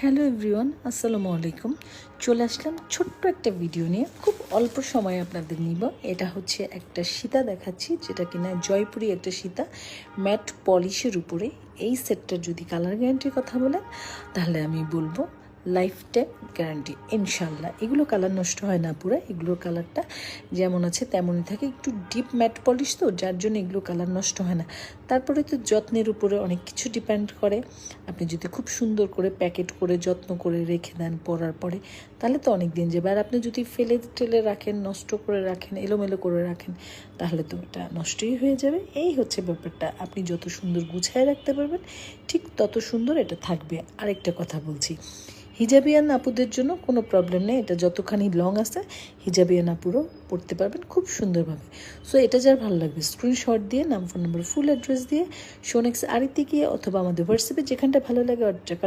Hello everyone, আসসালামু আলাইকুম। চলে আসলাম ছোট্ট একটা ভিডিও নিয়ে। খুব অল্প সময় আপনাদের নিব। এটা হচ্ছে একটা সীতা দেখাচ্ছি, যেটা কিনা জয়পুরি একটা সীতা। ম্যাট পলিশের উপরে এই সেটটার যদি কালার গ্যারান্টির কথা বলেন, তাহলে আমি বলব লাইফ টাইম গ্যারান্টি ইনশাল্লাহ। এগুলো কালার নষ্ট হয় না পুরো। এগুলোর কালারটা যেমন আছে তেমনই থাকে। একটু ডিপ ম্যাট পলিশ তো, যার জন্য এগুলো কালার নষ্ট হয় না। তারপরে তো যত্নের উপরে অনেক কিছু ডিপেন্ড করে। আপনি যদি খুব সুন্দর করে প্যাকেট করে যত্ন করে রেখে দেন পরার পরে, তাহলে তো অনেক দিন যাবে। আর আপনি যদি ফেলে টেলে রাখেন, নষ্ট করে রাখেন, এলোমেলো করে রাখেন, তাহলে তো এটা নষ্টই হয়ে যাবে। এই হচ্ছে ব্যাপারটা। আপনি যত সুন্দর গুছায় রাখতে পারবেন, ঠিক তত সুন্দর এটা থাকবে। আরেকটা কথা বলছি। হিজাবিয়ান আপুদের জন্য কোনো প্রবলেম নেই। এটা যতখানি লং আছে হিজাবিয়ান আপুরও পড়তে পারবেন খুব সুন্দরভাবে। সো এটা যার ভালো লাগবে স্ক্রিনশট দিয়ে, নাম ফোন নম্বর ফুল অ্যাড্রেস দিয়ে সোনেক্স আরিতে গিয়ে অথবা আমাদের হোয়াটসঅ্যাপে যেখানটা ভালো লাগে